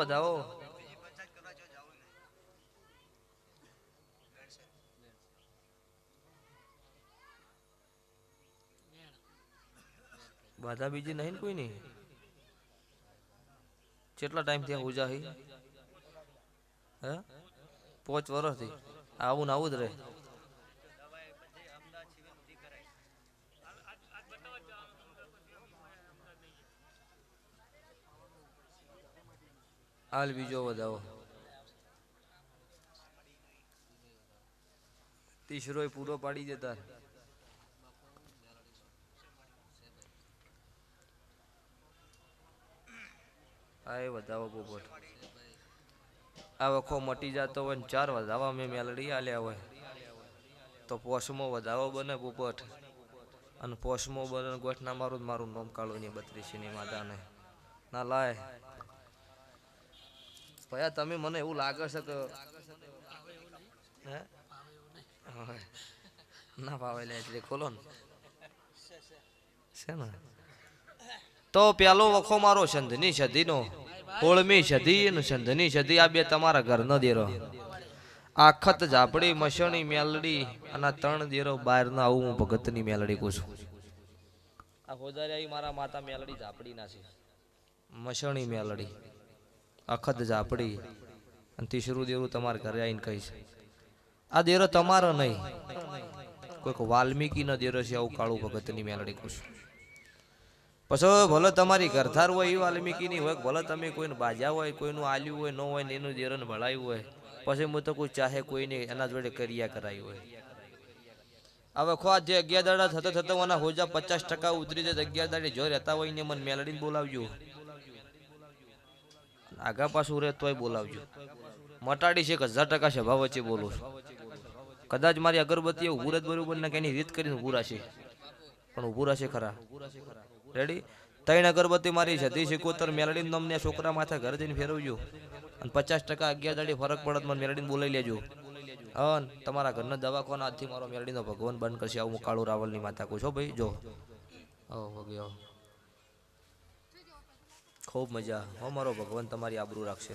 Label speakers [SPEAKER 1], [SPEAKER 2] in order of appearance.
[SPEAKER 1] વધાવો? બાધા બીજી નહીં કોઈ નહીં કેટલા ટાઈમ ત્યાં ઉજા હી? હે પાંચ વર્ષથી આવું ને આવું જ રહે. હાલ બીજો વધાવો. તીસરો પૂરો પાડી દેતા આ એ વધાવો પોપટ. આ વખો મટી જતો હોય ને ચાર વધાવા મેં મેલડી આલ્યા હોય. તો પોસમો વધાવો બને પોપટ. અને પોસમો બને ગોઠના મારું મારું નોમ કાળું ની બત્રીસી ની માતાને. ના લાય. ભયા તમે મને એવું લાગે છે કે. ના ભાવે લે એટલે ખોલો ને. છે ને? તો પેલો વખો મારો સંધની સધીનો હોળમી સધી ને સંધની સધી આ બે તમારા ઘર ન દેરો. આખત ઝાપડી મસણી મેલડી અને ત્રણ દેરો બહાર ના આવું હું ભગતની મેલડી કહું છું. આ હોદારી મારા માતા મેલડી ઝાપડી ના છે. મસણી મેલડી. અખત ઝાપડી અને તીસરું દેરું તમારે ઘરે આવીને કહીશ આ દેરો તમારો નહીં. કોઈક વાલ્મીકીનો દેરો છે, આવું કાળું ભગતની મેલડી કુશ. પછી ભલે તમારી ઘરથાર હોય એ વાલ્મીકીની હોય, ભલે તમે કોઈને બાજા હોય, કોઈનું આલ્યું હોય, ન હોય ને એનું દેરન ભળાયું હોય, પછી હું તો કોઈ ચાહે કોઈને એના જોડે કર્યા કરાયું હોય. હવે ખો જે અગિયાર દાડા થતા થતા મને હોજા પચાસ ટકા ઉતરી જાય અગિયાર દાડે જો રહેતા હોય ને મને મેલડીને બોલાવજો. આગા પાછું રહે તોય બોલાવજો. મટાડી છે કે હજાર ટકા સભા વચ્ચે બોલું છું. કદાચ મારી અગરબત્તી ઉભું જ બરોબર ને એની રીત કરીને ઉભું છે પણ ઉભું રહેશે ખરા. રેડી ત્રણ અગરબત્તી મારી સતી સિકોતર મેલડી તમને છોકરા માથે ઘરે જઈને ફેરવજો. અને પચાસ ટકા અગિયાર દાડી ફરક પડત મને મેલડીને બોલાવી લેજો. હન તમારા ઘરના દવાખાના આજથી મારો મેલડીનો ભગવાન બંધ કરશે. આવું હું કાળુ રાવલની માતા કહું છો ભાઈ. જો. આવો વગે આવો ખૂબ મજા. હો મારો ભગવાન તમારી આબરૂ રાખશે.